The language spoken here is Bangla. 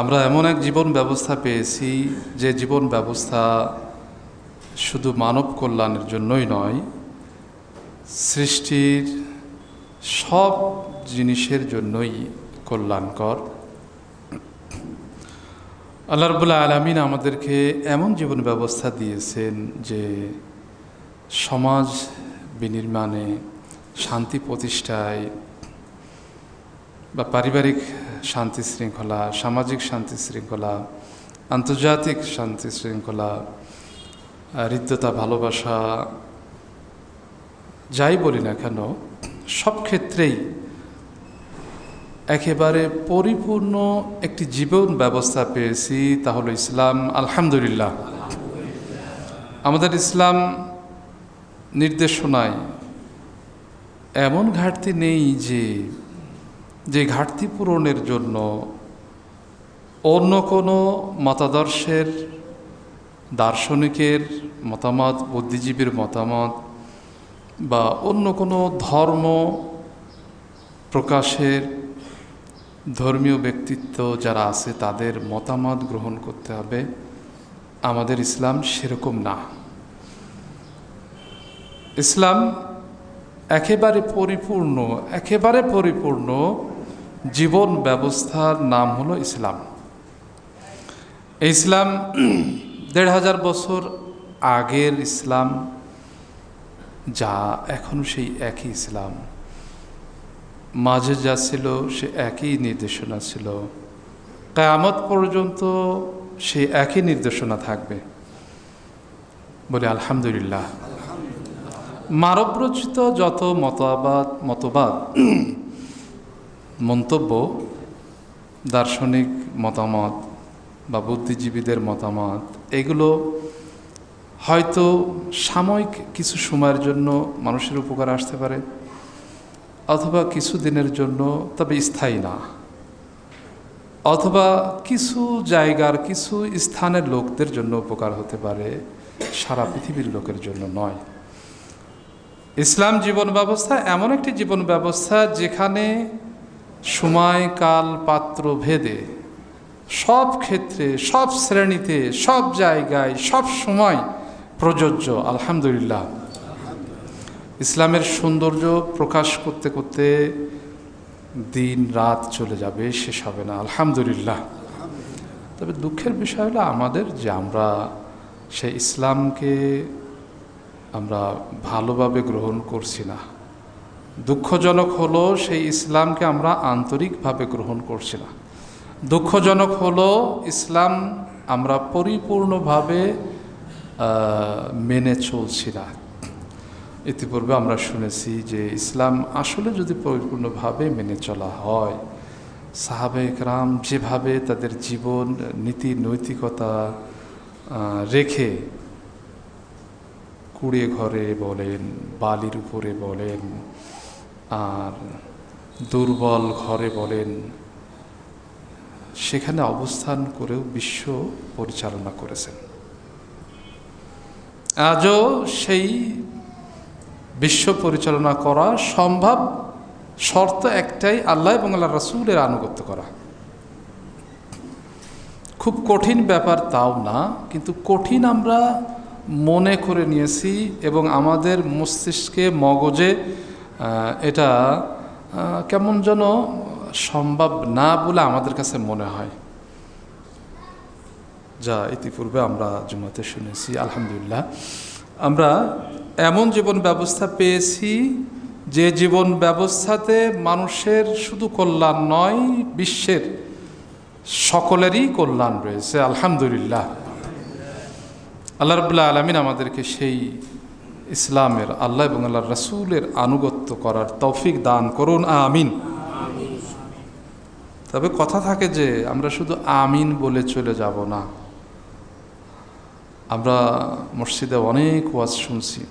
আমরা এমন এক জীবন ব্যবস্থা পেয়েছি যে জীবন ব্যবস্থা শুধু মানব কল্যাণের জন্যই নয়, সৃষ্টির সব জিনিসের জন্যই কল্যাণকর। আল্লাহ রবুল্লা আলমিন আমাদেরকে এমন জীবন ব্যবস্থা দিয়েছেন যে সমাজ বিনির্মাণে, শান্তি প্রতিষ্ঠায় বা পারিবারিক শান্তি শৃঙ্খলা, সামাজিক শান্তি শৃঙ্খলা, আন্তর্জাতিক শান্তি শৃঙ্খলা হৃদ্যতা, ভালোবাসা, যাই বলি না কেন, সব ক্ষেত্রেই একেবারে পরিপূর্ণ একটি জীবন ব্যবস্থা পেয়েছি, তা হলো ইসলাম, আলহামদুলিল্লাহ। আমাদের ইসলাম নির্দেশনায় এমন ঘাটতি নেই যে যে ঘাটতি পূরণের জন্য অন্য কোনো মতাদর্শের, দার্শনিকের মতামত, বুদ্ধিজীবীর মতামত বা অন্য কোনো ধর্ম প্রকাশের ধর্মীয় ব্যক্তিত্ব যারা আছে তাদের মতামত গ্রহণ করতে হবে। আমাদের ইসলাম সেরকম না। ইসলাম একেবারে পরিপূর্ণ একেবারে পরিপূর্ণ জীবন ব্যবস্থার নাম হলো ইসলাম। ইসলাম দেড় হাজার বছর আগের ইসলাম, যা এখনও সেই একই ইসলাম। মাঝে যা ছিল সে একই নির্দেশনা ছিল। কায়ামত পর্যন্ত সে একই নির্দেশনা থাকবে। বলে আলহামদুলিল্লাহ। মানবরচিত যত মতবাদ মতবাদ মন্তব্য, দার্শনিক মতামত বা বুদ্ধিজীবীদের মতামত, এগুলো হয়তো সাময়িক কিছু সময়ের জন্য মানুষের উপকার আসতে পারে অথবা কিছু দিনের জন্য, তবে স্থায়ী না। অথবা কিছু জায়গার, কিছু স্থানের লোকদের জন্য উপকার হতে পারে, সারা পৃথিবীর লোকের জন্য নয়। ইসলাম জীবন ব্যবস্থা এমন একটি জীবন ব্যবস্থা যেখানে সময় কাল পাত্র ভেদে সব ক্ষেত্রে, সব শ্রেণীতে, সব জায়গায়, সব সময় প্রযোজ্য, আলহামদুলিল্লাহ। ইসলামের সৌন্দর্য প্রকাশ করতে করতে দিন রাত চলে যাবে, শেষ হবে না, আলহামদুলিল্লাহ। তবে দুঃখের বিষয় হলো আমাদের যে আমরা সেই ইসলামকে আমরা ভালোভাবে গ্রহণ করছি না। দুঃখজনক হলো সেই ইসলামকে আমরা আন্তরিকভাবে গ্রহণ করছি না। দুঃখজনক হলো ইসলাম আমরা পরিপূর্ণভাবে মেনে চলছি না। ইতিপূর্বে আমরা শুনেছি যে ইসলাম আসলে যদি পরিপূর্ণভাবে মেনে চলা হয়, সাহাবে যেভাবে তাদের জীবন, নীতি, নৈতিকতা রেখে কুড়ে ঘরে বলেন, বালির উপরে বলেন আর দুর্বল ঘরে বলেন, সেখানে অবস্থান করেও বিশ্ব পরিচালনা করেছেন। আজও সেই বিশ্ব পরিচালনা করা সম্ভব শর্ত একটাই, আল্লাহ এবং আল্লাহ রাসুলের আনুগত্য করা। খুব কঠিন ব্যাপার তাও না, কিন্তু কঠিন আমরা মনে করে নিয়েছি এবং আমাদের মস্তিষ্কে মগজে এটা কেমন যেন সম্ভব না বলে আমাদের কাছে মনে হয়। যা ইতিপূর্বে আমরা জুমাতে শুনেছি, আলহামদুলিল্লাহ। আমরা এমন জীবন ব্যবস্থা পেয়েছি, যে জীবন ব্যবস্থাতে মানুষের শুধু কল্যাণ নয়, বিশ্বের সকলেরই কল্যাণ রয়েছে, আলহামদুলিল্লাহ। আল্লাহ রবুল্লাহ আলমিন আমাদেরকে সেই ইসলামের আল্লাহ এবং আল্লাহ রসুলের আনুগত্য করার তৌফিক দান করুন, আমিন। তবে কথা থাকে যে আমরা শুধু আমিন বলে চলে যাব না। আমরা মসজিদে অনেক ওয়াজ শুনছি।